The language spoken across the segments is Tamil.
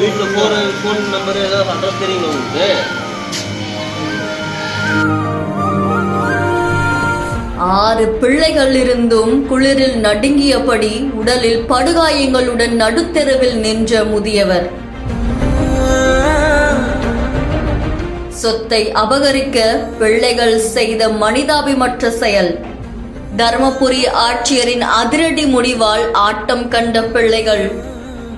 வீட்டில் ஃபோன் ஃபோன் நம்பர் ஏதாவது அட்ரஸ் தெரியுங்களா உங்களுக்கு? ஆறு பிள்ளைகள் இருந்தும் குளிரில் நடுங்கியபடி உடலில் படுகாயங்களுடன் நடுத்தெருவில் நின்ற முதியவர். சொத்தை அபகரிக்க பிள்ளைகள் செய்த மனிதாபிமற்ற செயல். தர்மபுரி ஆட்சியரின் அதிரடி முடிவால் ஆட்டம் கண்ட பிள்ளைகள்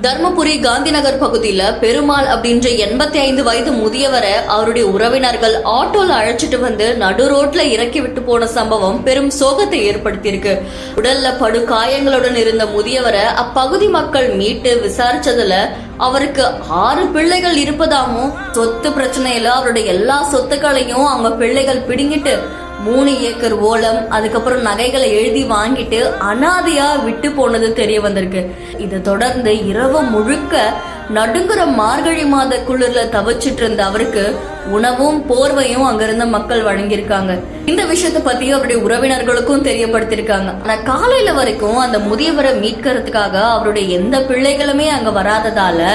தர்மபுரி காந்திநகர் பகுதியில பெருமாள் அப்படின்ற எண்பத்தி ஐந்து வயது முதியவரை அவருடைய உறவினர்கள் ஆட்டோல அழைச்சிட்டு வந்து நடு ரோட்ல இறக்கி விட்டு போன சம்பவம் பெரும் சோகத்தை ஏற்படுத்தியிருக்கு. உடல்ல படு காயங்களுடன் இருந்த முதியவரை அப்பகுதி மக்கள் மீட்டு விசாரிச்சதுல அவருக்கு ஆறு பிள்ளைகள் இருப்பதாகவும் சொத்து பிரச்சனையில அவருடைய எல்லா சொத்துக்களையும் அவங்க பிள்ளைகள் பிடுங்கிட்டு மூணு ஏக்கர் ஓலம் அதுக்கப்புறம் நகைகளை எழுதி வாங்கிட்டு அனாதையா விட்டு போனது தெரிய வந்திருக்கு. இதை தொடர்ந்து இரவு முழுக்க நடுங்குற மார்கழி மாத குளிர்ல தவிச்சிட்டு இருந்த அவருக்கு உணவும் போர்வையும் அங்கிருந்த மக்கள் வழங்கியிருக்காங்க. இந்த விஷயத்தை பத்தி அவருடைய உறவினர்களுக்கும் தெரியப்படுத்தியிருக்காங்க. ஆனா காலையில வரைக்கும் அந்த முதியவரை மீட்கிறதுக்காக அவருடைய எந்த பிள்ளைகளுமே அங்க வராததால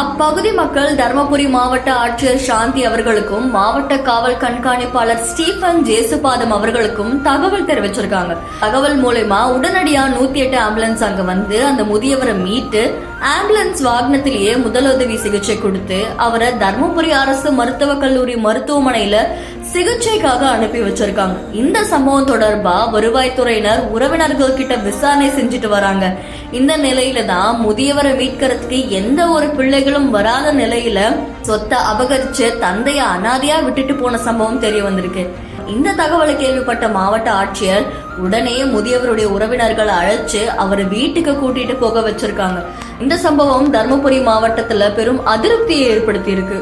அப்பகுதி மக்கள் தர்மபுரி மாவட்ட ஆட்சியர் சாந்தி அவர்களுக்கும் மாவட்ட காவல் கண்காணிப்பாளர் ஸ்டீபன் ஜேசுபாதம் அவர்களுக்கும் தகவல் தெரிவிச்சிருக்காங்க. தகவல் மூலயமா உடனடியா நூத்தி எட்டு ஆம்புலன்ஸ் அங்க வந்து அந்த முதியவரை மீட்டு ஆம்புலன்ஸ் வாகனத்திலேயே முதலுதவி சிகிச்சை கொடுத்து அவரை தருமபுரி அரசு மருத்துவக் கல்லூரி மருத்துவமனையில சிகிச்சைக்காக அனுப்பி வச்சிருக்காங்க. இந்த சம்பவம் தொடர்பா வருவாய்த்துறையினர் உறவினர்கள் கிட்ட விசாரணை செஞ்சுட்டு வராங்க. இந்த நிலையில தான் முதியவரை மீட்கிறதுக்கு எந்த ஒரு பிள்ளைகளும் வராத நிலையில சொத்தை அபகரிச்சு தந்தைய அனாதையா விட்டுட்டு போன சம்பவம் தெரிய வந்திருக்கு. இந்த தகவலை கேள்விப்பட்ட மாவட்ட ஆட்சியர் உடனே முதியவருடைய உறவினர்களை அழைச்சு அவரை வீட்டுக்கு கூட்டிட்டு போக வச்சிருக்காங்க. இந்த சம்பவம் தருமபுரி மாவட்டத்துல பெரும் அதிருப்தியை ஏற்படுத்தி இருக்கு